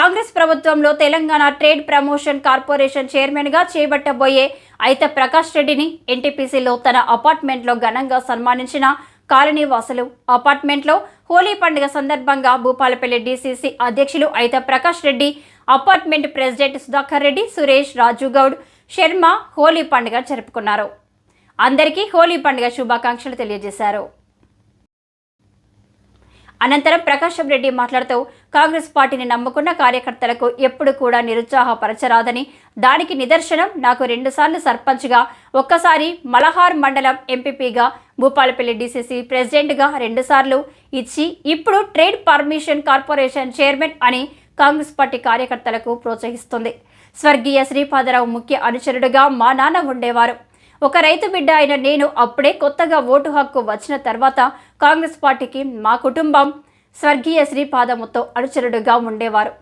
కాంగ్రెస్ ప్రభుత్వంలో Telangana trade promotion corporation చైర్మన్గా చేపట్టబోయే అయితే ప్రకాష్ రెడ్డిని ఎన్టీపీసీలో తన అపార్ట్మెంట్లో ఘనంగా సన్మానించిన కాలనీ వాసులు అపార్ట్మెంట్లో హోలీ పండుగ సందర్భంగా భూపాలపల్లి డీసీసీ అధ్యక్షులు అయితే ప్రకాష్ రెడ్డి అపార్ట్మెంట్ ప్రెసిడెంట్ సుధాకర్ రెడ్డి సురేష్ రాజు గౌడ్ శర్మ హోలీ పండుగ జరుపుకున్నారు. అందరికీ హోలీ పండుగ శుభాకాంక్షలు తెలియజేశారు. అనంతరం ప్రకాశం రెడ్డి మాట్లాడుతూ కాంగ్రెస్ పార్టీని నమ్ముకున్న కార్యకర్తలకు ఎప్పుడు కూడా నిరుత్సాహపరచరాదని దానికి నిదర్శనం నాకు రెండుసార్లు సర్పంచ్గా ఒక్కసారి మలహార్ మండలం ఎంపీపీగా భూపాలపల్లి డీసీసీ ప్రెసిడెంట్గా రెండుసార్లు ఇచ్చి ఇప్పుడు ట్రేడ్ పర్మిషన్ కార్పొరేషన్ చైర్మన్ అని కాంగ్రెస్ పార్టీ కార్యకర్తలకు ప్రోత్సహిస్తుంది. స్వర్గీయ శ్రీపాదరావు ముఖ్య అనుచరుడుగా మా నాన్న ఉండేవారు. ఒక రైతు బిడ్డ అయిన నేను అప్పుడే కొత్తగా ఓటు హక్కు వచ్చిన తర్వాత కాంగ్రెస్ పార్టీకి మా కుటుంబం స్వర్గీయ శ్రీపాదముతో అనుచరుడుగా ఉండేవారు.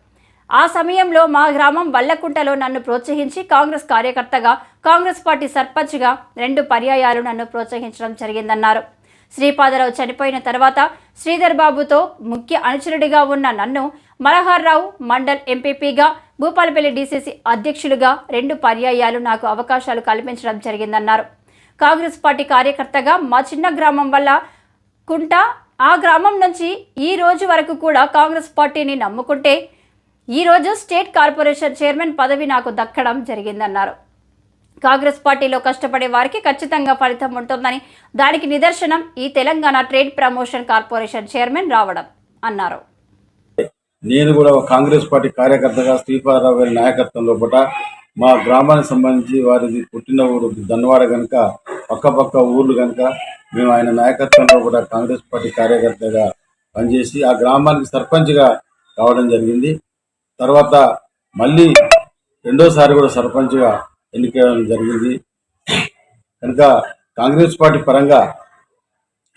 ఆ సమయంలో మా గ్రామం వల్లకుంటలో నన్ను ప్రోత్సహించి కాంగ్రెస్ కార్యకర్తగా కాంగ్రెస్ పార్టీ సర్పంచ్గా రెండు పర్యాయాలు నన్ను ప్రోత్సహించడం జరిగిందన్నారు. శ్రీపాదరావు చనిపోయిన తర్వాత శ్రీధర్ బాబుతో ముఖ్య అనుచరుడిగా ఉన్న నన్ను మలహార్రావు మండల్ ఎంపీపీగా భూపాలపల్లి డీసీసీ అధ్యక్షులుగా రెండు పర్యాయాలు నాకు అవకాశాలు కల్పించడం జరిగిందన్నారు. కాంగ్రెస్ పార్టీ కార్యకర్తగా మా చిన్న గ్రామం వల్ల కుంట ఆ గ్రామం నుంచి ఈ రోజు వరకు కూడా కాంగ్రెస్ పార్టీని నమ్ముకుంటే ఈరోజు స్టేట్ కార్పొరేషన్ చైర్మన్ పదవి నాకు దక్కడం జరిగిందన్నారు. కాంగ్రెస్ పార్టీలో కష్టపడే వారికి ఖచ్చితంగా ఫలితం ఉంటుందని దానికి నిదర్శనం ఈ Telangana trade promotion corporation chairman రావడం అన్నారు. నేను కూడా కాంగ్రెస్ పార్టీ కార్యకర్తగా శ్రీపాదరావు గారి నాయకత్వంలో పూట మా గ్రామానికి సంబంధించి వారిది పుట్టిన ఊరు దన్నవాడ కనుక పక్క పక్క ఊర్లు కనుక మేము ఆయన నాయకత్వంలో కూడా కాంగ్రెస్ పార్టీ కార్యకర్తగా పనిచేసి ఆ గ్రామానికి సర్పంచ్గా కావడం జరిగింది. తర్వాత మళ్ళీ రెండోసారి కూడా సర్పంచ్గా ఎన్నికడం జరిగింది. కనుక కాంగ్రెస్ పార్టీ పరంగా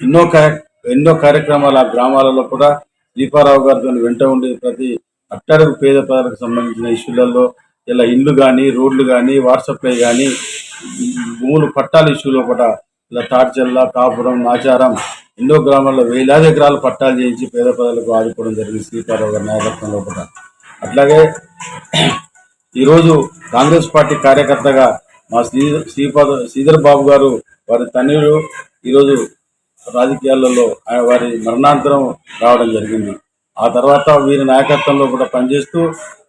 ఎన్నో కార్య ఎన్నో కార్యక్రమాలు ఆ గ్రామాలలో కూడా దీపారావు గారితో వెంట ఉండే ప్రతి అట్టడుగు పేద ప్రజలకు సంబంధించిన ఇష్యూలలో ఇలా ఇండ్లు కానీ రోడ్లు కానీ వాట్సాప్లే కానీ భూములు పట్టాల ఇష్యూలో కూడా ఇలా తాడ్చెల్ల కాపురం నాచారం ఎన్నో గ్రామాల్లో వేలాది ఎకరాలు పట్టాలు చేయించి పేద ప్రజలకు ఆదుకోవడం జరిగింది శ్రీపారావు గారి నాయకత్వంలో కూడా. అట్లాగే ఈరోజు కాంగ్రెస్ పార్టీ కార్యకర్తగా మా శ్రీ శ్రీపాద శ్రీధర్ బాబు గారు వారి తనయుడు ఈరోజు రాజకీయాలలో ఆయన వారి మరణాంతరం రావడం జరిగింది. ఆ తర్వాత వీరి నాయకత్వంలో కూడా పనిచేస్తూ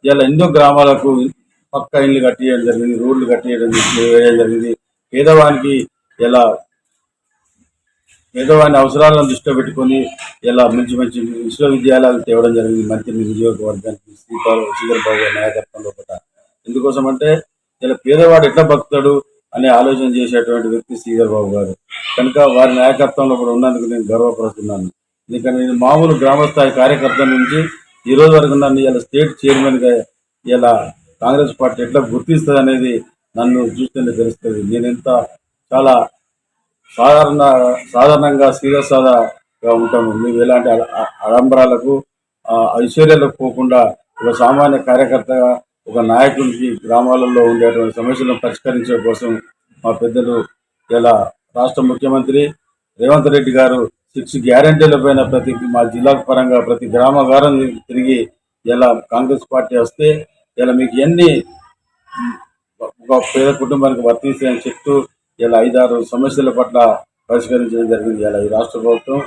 ఇలా ఎన్నో గ్రామాలకు పక్క ఇండ్లు కట్టేయడం జరిగింది రోడ్లు కట్టేయడం వేయడం జరిగింది. పేదవానికి ఇలా పేదవాని అవసరాలను దృష్టిలో పెట్టుకొని ఇలా మంచి మంచి విశ్వవిద్యాలయాలు తేవడం జరిగింది. మంత్రి నియోజకవర్గానికి శ్రీపాల్ శ్రీధర్ బాబు నాయకత్వంలో కూడా ఎందుకోసం అంటే ఇలా పేదవాడు ఎట్లా బతుకుతాడు అనే ఆలోచన చేసేటువంటి వ్యక్తి శ్రీధర్ బాబు గారు. కనుక వారి నాయకత్వంలో కూడా ఉన్నందుకు నేను గర్వపడుతున్నాను. ఎందుకంటే నేను మామూలు గ్రామస్థాయి కార్యకర్త నుంచి ఈ రోజు వరకు నన్ను ఇలా స్టేట్ చైర్మన్గా ఇలా కాంగ్రెస్ పార్టీ ఎట్లా గుర్తిస్తుంది అనేది నన్ను చూస్తేనే తెలుస్తుంది. నేను ఎంత చాలా సాధారణ సాధారణంగా సీరియస్ సాదాగా ఉంటాము మేము ఎలాంటి అడంబరాలకు ఆడంబరాలకు ఐశ్వర్యాలకు పోకుండా ఒక సామాన్య కార్యకర్తగా ఒక నాయకునికి గ్రామాలలో ఉండేటువంటి సమస్యలను పరిష్కరించే కోసం మా పెద్దలు ఇలా రాష్ట్ర ముఖ్యమంత్రి రేవంత్ రెడ్డి గారు సిక్స్ గ్యారంటీల పైన ప్రతి మా జిల్లా పరంగా ప్రతి గ్రామగారం తిరిగి ఇలా కాంగ్రెస్ పార్టీ వస్తే ఇలా మీకు ఎన్ని ఒక పేద కుటుంబానికి వర్తిస్తాయని చెప్తూ ఇలా ఐదారు సమస్యల పట్ల పరిష్కరించడం జరిగింది. ఇలా ఈ రాష్ట్ర ప్రభుత్వం